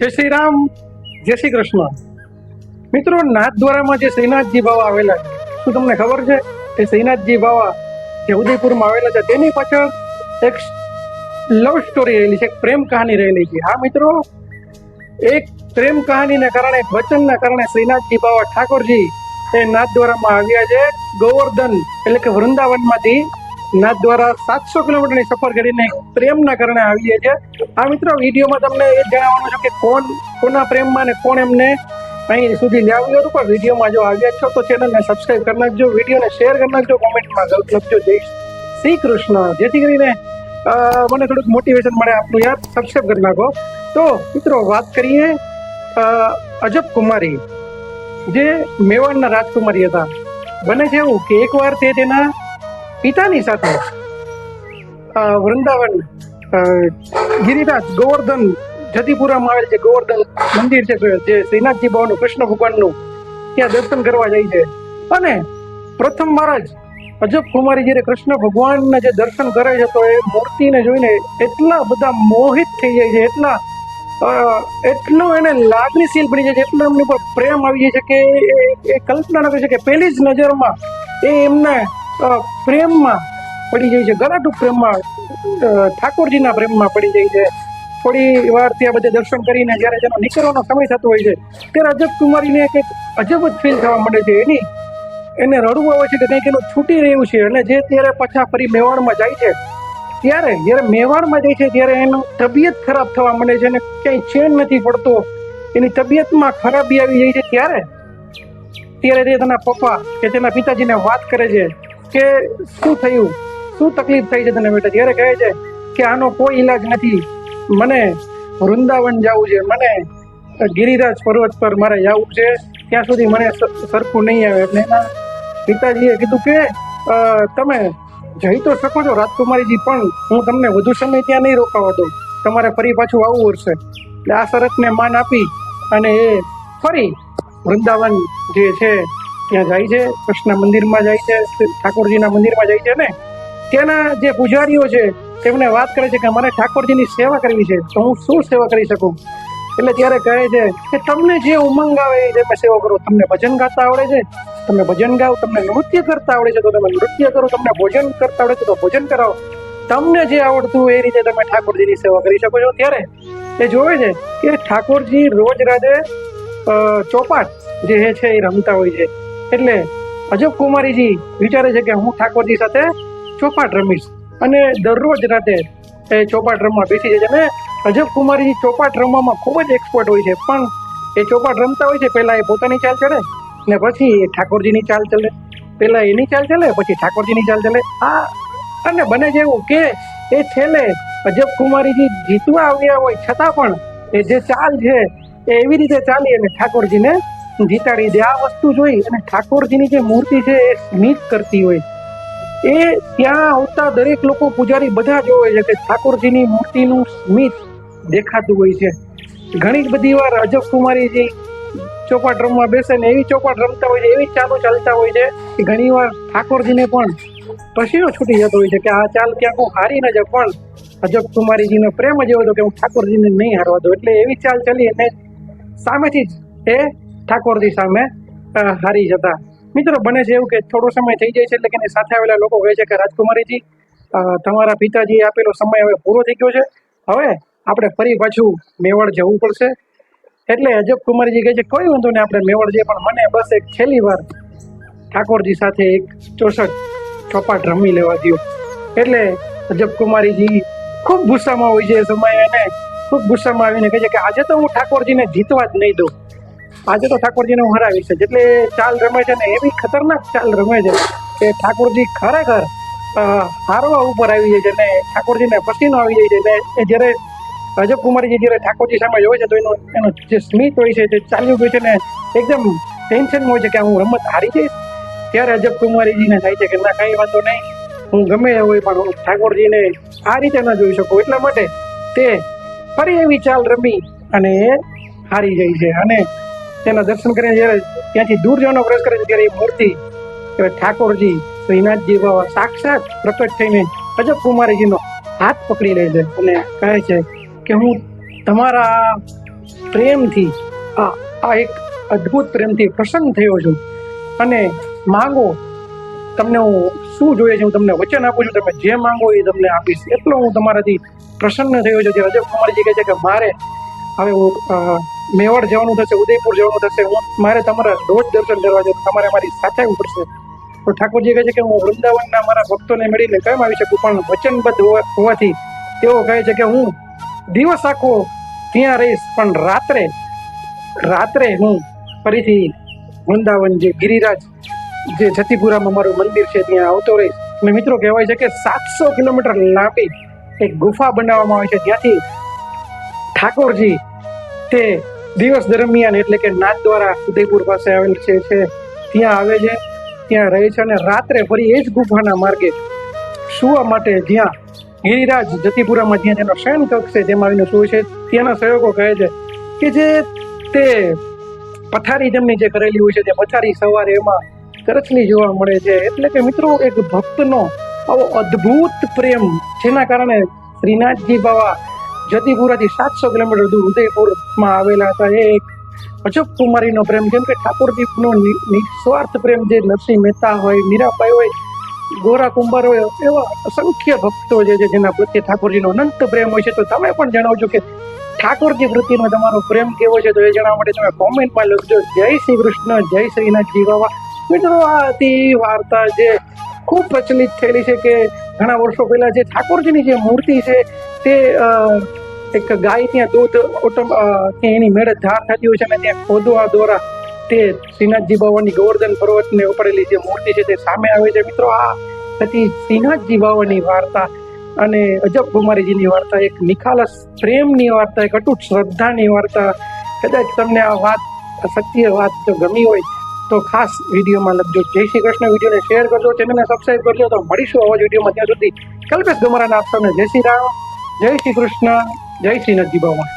જય શ્રી રામ, જય શ્રી કૃષ્ણ. મિત્રો, નાથ દ્વારામાં જે શ્રીનાથજી બાવા આવેલા છે, શું તમને ખબર છે? કે શ્રીનાથજી બાવા જે ઉદયપુરમાં આવેલા છે, તેની પાછળ એક લવ સ્ટોરી રહેલી છે, એક પ્રેમ કહાની રહેલી છે. હા, મિત્રો? એક પ્રેમ કહાનીને કારણે વચનના કારણે શ્રીનાથજી બાવા ઠાકોરજી એ નાથ દ્વારામાં આવ્યા છે, ગોવર્ધન એટલે કે વૃંદાવનમાંથી નાથદ્વારા સાતસો કિલોમીટરની સફર કરીને પ્રેમના કારણે આવીએ છીએ. આ મિત્રો, વિડીયોમાં તમને એ જણાવવાનું છે કે કોણ, કોના પ્રેમમાં ને કોણ એમને અહીં સુધી લાવ્યું હતું. પણ વિડીયોમાં જો આવ્યા છો તો ચેનલને સબસ્ક્રાઈબ કરી નાખજો, વિડીયોને શેર કરી નાખજો, કોમેન્ટમાં લખજો. જય શ્રી કૃષ્ણ. જેથી કરીને મને થોડુંક મોટિવેશન મળે આપનું યાર. સબસ્ક્રાઈબ કરી નાખો. તો મિત્રો, વાત કરીએ અજબ કુમારી. જે મેવાડના રાજકુમારી હતા. બને છે એવું કે એકવાર તે તેના પિતાની સાથે વૃંદાવન ગિરિરાજ, ગોવર્ધન જતીપુરામાં આવેલ જે ગોવર્ધન મંદિર છે, જે શ્રીનાથજી બાવાનું કૃષ્ણ ભગવાનનું, ત્યાં દર્શન કરવા જાય છે. અને પ્રથમ મહારાજ અજબ કુમારી જ્યારે કૃષ્ણ ભગવાનના જે દર્શન કરે છે, તો એ મૂર્તિને જોઈને એટલા બધા મોહિત થઈ જાય છે, એટલા એટલો એને લાગણીશીલ બની જાય છે, એટલો એમની ઉપર પ્રેમ આવી જાય છે કે એ- કલ્પના ન કરી શકે. પહેલી જ નજરમાં એ એમને પ્રેમમાં પડી જાય છે. ગલાટુ પ્રેમમાં ઠાકોરજીના પ્રેમમાં પડી જાય છે. થોડી વાર ત્યાં બધે દર્શન કરીને જ્યારે જેનો નીકળવાનો સમય થતો હોય છે, ત્યારે અજબ કુમારીને કંઈક અજબ જ ફીલ થવા માંડે છે. એની, એને રડવું આવે છે કે કંઈક એનું છૂટી રહ્યું છે. અને જે ત્યારે પાછા ફરી મેવાડમાં જાય છે, ત્યારે, જ્યારે મેવાડમાં જાય છે, ત્યારે એનું તબિયત ખરાબ થવા માંડે છે અને ક્યાંય ચેન નથી પડતો. એની તબિયતમાં ખરાબી આવી જાય છે ત્યારે ત્યારે તે તેના પપ્પા કે તેના પિતાજીને વાત કરે છે. કે શું થયું? શું તકલીફ થઈ છે તને બેટા? ત્યારે કહે છે કે આનો કોઈ ઈલાજ નથી. મને વૃંદાવન જવું છે. મને ગિરિરાજ પર્વત પર મારે જવું છે. ત્યાં સુધી મને સરખું નહીં આવે. એટલે એના પિતાજીએ કીધું કે તમે જઈ તો શકો છો, રાજકુમારીજી, પણ હું તમને વધુ સમય ત્યાં નહીં રોકાવા દઉં. તમારે ફરી પાછું આવવું પડશે. એટલે આ શરતને માન આપી અને એ ફરી વૃંદાવન જે છે ત્યાં જાય છે, કૃષ્ણ મંદિરમાં જાય છે, ઠાકોરજીના મંદિરમાં જાય છે ને? ત્યાંના જે પૂજારીઓ છે, તેમને વાત કરે છે કે મારે ઠાકોરજીની સેવા કરવી છે. તો હું શું સેવા કરી શકું? એટલે ત્યારે કહે છે કે તમને જે ઉમંગ આવે એ તમે સેવા કરો, તમને ભજન ગાતા આવડે છે? તમે ભજન ગાઓ, તમને નૃત્ય કરતા આવડે છે? તો તમે નૃત્ય કરો, તમને ભોજન કરતા આવડે છે? તો ભોજન કરાવો. તમને જે આવડતું એ રીતે તમે ઠાકોરજીની સેવા કરી શકો છો. ત્યારે એ જોવે છે કે ઠાકોરજી રોજ રાતે ચોપાટ જે છે એ રમતા હોય છે. એટલે અજબ કુમારીજી વિચારે છે કે હું ઠાકોરજી સાથે ચોપાટ રમીશ. અને દરરોજ રાતે એ ચોપાટ રમવા બેસી જાય છે અને અજબ કુમારીજી ચોપાટ રમવામાં ખૂબ જ એક્સપર્ટ હોય છે. પણ એ ચોપાટ રમતા હોય છે, પહેલાં એ પોતાની ચાલ ચડે ને પછી એ ઠાકોરજીની ચાલ ચલે પહેલાં એની ચાલ ચલે પછી ઠાકોરજીની ચાલ ચલે આ અને બને એવું કે એ છેલ્લે અજબ કુમારીજી જીતવા આવ્યા હોય છતાં પણ એ જે ચાલ છે એ એવી રીતે ચાલી અને ઠાકોરજીને જીતાડી દે આ વસ્તુ જોઈ અને ઠાકોરજીની જે મૂર્તિ છે એ સ્મિત કરતી હોય. એ ત્યાં આવતા દરેક લોકો પૂજારી બધા જોવે છે કે ઠાકોરજીની મૂર્તિનું સ્મિત દેખાતું હોય છે. ઘણી બધી વાર અજબ કુમારીજી ચોપાટ રમવા બેસે ને એવી ચોપાટ રમતા હોય છે, એવી ચાલો ચાલતા હોય છે કે ઘણી વાર ઠાકોરજીને પણ પસીનો છૂટી જતો હોય છે કે આ ચાલ ક્યાંક હું હારી ન જાઉં, પણ અજબ કુમારીજીનો પ્રેમ જ એવો હતો કે હું ઠાકોરજીને નહીં હારવા દઉં. એટલે એવી ચાલ ચાલી અને સામેથી જ એ ઠાકોરજી સામે હારી જતા. મિત્રો, બને છે એવું કે થોડો સમય થઈ જાય છે એટલે કે સાથે આવેલા લોકો કહે છે કે, રાજકુમારીજી તમારા પિતાજીએ આપેલો સમય હવે પૂરો થઈ ગયો છે. હવે આપણે ફરી પાછું મેવાડ જવું પડશે. એટલે અજબ કુમારજી કહે છે, કોઈ વાંધો નહીં, આપણે મેવાડ જઈએ, પણ મને બસ એક છેલ્લી વાર ઠાકોરજી સાથે એક ચોસઠ ચોપાટ રમી લેવા દો એટલે અજબ કુમારીજી ખૂબ ગુસ્સામાં હોય છે સમયે અને ખૂબ ગુસ્સામાં આવીને કહે છે કે, આજે તો હું ઠાકોરજીને જીતવા જ નહીં દઉં. આજે તો ઠાકોરજીને હું હરાવી છે. એટલે ચાલ રમે છે ને એવી ખતરનાક ચાલ રમે છે કે ઠાકોરજી ખરેખર હારવા ઉપર આવી જાય છે ને ઠાકોરજીને પસીનો આવી જાય છે ને એ જ્યારે અજબ જ્યારે ઠાકોરજી સામે જોવે છે તો એનું એનું જે સ્મિત હોય છે તે ચાલ્યું ગયું છે ને એકદમ ટેન્શનમાં હોય છે કે હું રમત હારી જઈશ? ત્યારે અજબ થાય છે કે ના, કાંઈ વાંધો નહીં. હું ગમે એ હોય પણ હું ઠાકોરજીને આ રીતે ન જોઈ શકું. એટલા માટે તે ફરી એવી ચાલ રમી અને હારી જાય છે. અને તેના દર્શન કરીને જ્યારે ત્યાંથી દૂર જવાનો પ્રયાસ કરે છે, ત્યારે એ મૂર્તિ ઠાકોરજી શ્રીનાથજી બાબા સાક્ષાત પ્રકટ થઈને અજબ કુમારીજીનો હાથ પકડી લે છે અને કહે છે કે હું તમારા પ્રેમથી, આ આ એક અદ્ભુત પ્રેમથી પ્રસન્ન થયો છું અને માંગો, તમને હું શું જોઈએ છે, હું તમને વચન આપું છું, તમે જે માંગો એ તમને આપીશ. એટલો હું તમારાથી પ્રસન્ન થયો છું. જે અજબ કુમારજી કહે છે કે મારે, હવે હું મેવાડ જવાનું થશે, ઉદયપુર જવાનું થશે. હું મારે તમારા રોજ દર્શન કરવા જવું તમારે મારી સાથે આવવું પડશે. તો ઠાકોરજી કહે છે કે હું વૃંદાવનના મારા ભક્તોને મળીને કેમ આવી શકું, પણ વચનબદ્ધ હોવા- હોવાથી તેઓ કહે છે કે હું દિવસ આખો ત્યાં રહીશ, પણ રાત્રે રાત્રે હું ફરીથી વૃંદાવન જે ગિરિરાજ જે જતીપુરામાં મારું મંદિર છે, ત્યાં આવતો રહીશ. અને મિત્રો કહેવાય છે કે સાતસો કિલોમીટર લાંબી એક ગુફા બનાવવામાં આવે છે ત્યાંથી ઠાકોરજી તે દિવસ દરમિયાન એટલે કે નાથ દ્વારા ઉદયપુર પાસે આવેલ છે ત્યાં આવે છે, ત્યાં રહે છે અને રાત્રે ફરી એ જ ગુફાના માર્ગે સુવા માટે જ્યાં ગિરિરાજ જતીપુરામાં જ્યાં તેનો શયન કક્ષ છે, તેમાં આવીને સુવે છે. ત્યાંના સહયોગો કહે છે કે જે તે પથારી તેમની જે કરેલી હોય છે, તે પથારી સવારે એમાં કરચલી જોવા મળે છે. એટલે કે મિત્રો, એક ભક્તનો આવો અદ્ભુત પ્રેમ, જેના કારણે શ્રીનાથજી બાવા જતીપુરાથી સાતસો કિલોમીટર દૂર ઉદયપુરમાં આવેલા હતા એ એક અજબ કુમારીનો પ્રેમ. જેમ કે ઠાકોરદીપનો નિસ્વાર્થ પ્રેમ જે નરસિંહ મહેતા હોય, મીરાબાઈ હોય, ગોરા કુંભાર હોય, એવા અસંખ્ય ભક્તો જે છે જેના પ્રત્યે ઠાકોરજીનો અનંત પ્રેમ હોય છે. તો તમે પણ જણાવજો કે ઠાકોરજી વૃત્તિનો તમારો પ્રેમ કેવો છે? તો એ જણાવવા માટે તમે કોમેન્ટમાં લખજો. જય શ્રી કૃષ્ણ, જય શ્રીનાથજી બાબા મિત્રો, આ હતી વાર્તા જે ખૂબ પ્રચલિત થયેલી છે કે ઘણા વર્ષો પહેલાં જે ઠાકોરજીની જે મૂર્તિ છે તે એક ગાય ત્યાં દૂધ ઓટમ ત્યાં એની મેળે ધાર થતી હોય છે અને ત્યાં ખોદવા દ્વારા તે શ્રીનાથજી બાવાની ગોવર્ધન પર્વતને ઉપરેલી જે મૂર્તિ છે તે સામે આવે છે. મિત્રો, આ હતી શ્રીનાથજી બાવાની વાર્તા અને અજબ કુમારીજીની વાર્તા, એક નિખાલસ પ્રેમની વાર્તા, એક અટૂટ શ્રદ્ધાની વાર્તા. કદાચ તમને આ વાત સત્ય વાત જો ગમી હોય તો ખાસ વિડીયોમાં લખજો. જય શ્રી કૃષ્ણ. વિડીયોને શેર કરજો. ચેનલને સબસ્ક્રાઈબ કરજો. તો મળીશું આવા જ વિડીયોમાં ત્યાં સુધી. કલ્પેશ ગમરાના આપ સૌને જય શ્રી રામ. જય શ્રી કૃષ્ણ જય શ્રી નદી બાબા